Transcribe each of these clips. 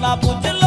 la puta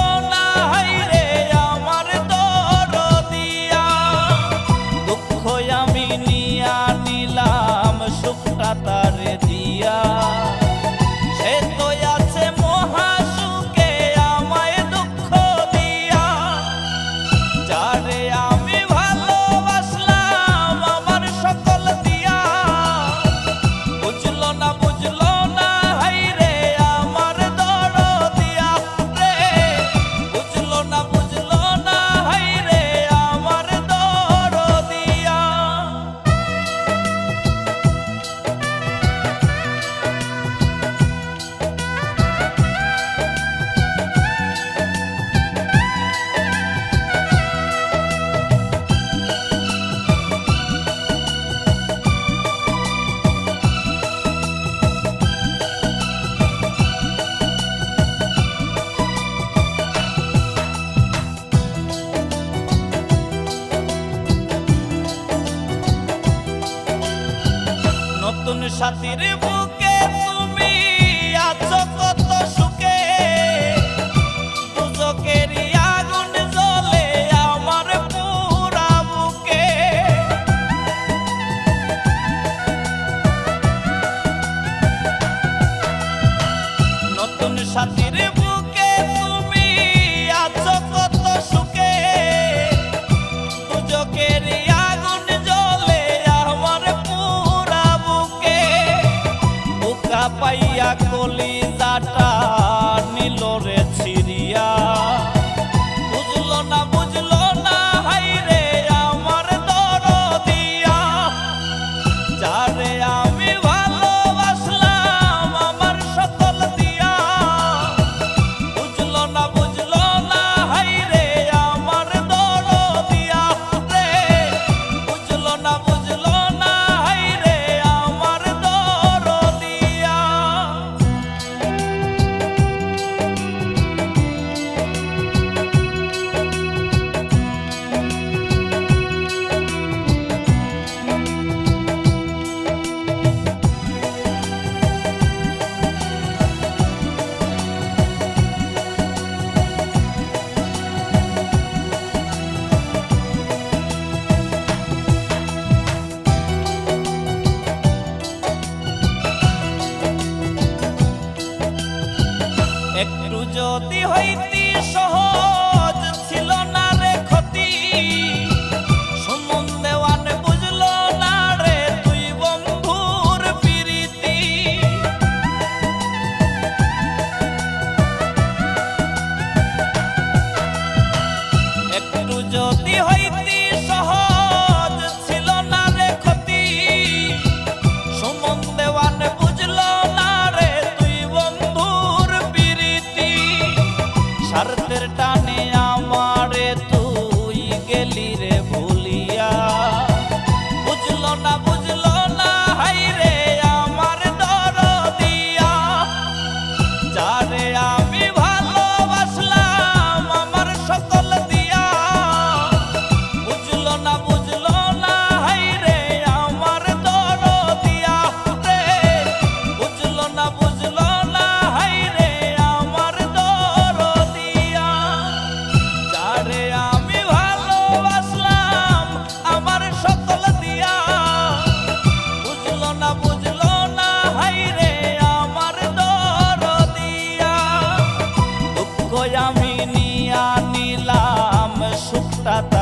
সাথীর বুকে তুমি আছো কত পাইয়া কলিজাটা যদি হইতি সহজ ছিল না রে ক্ষতি, সুমন বুঝল না রে তুই বন্ধুর পিরিতি। একটু যদি stop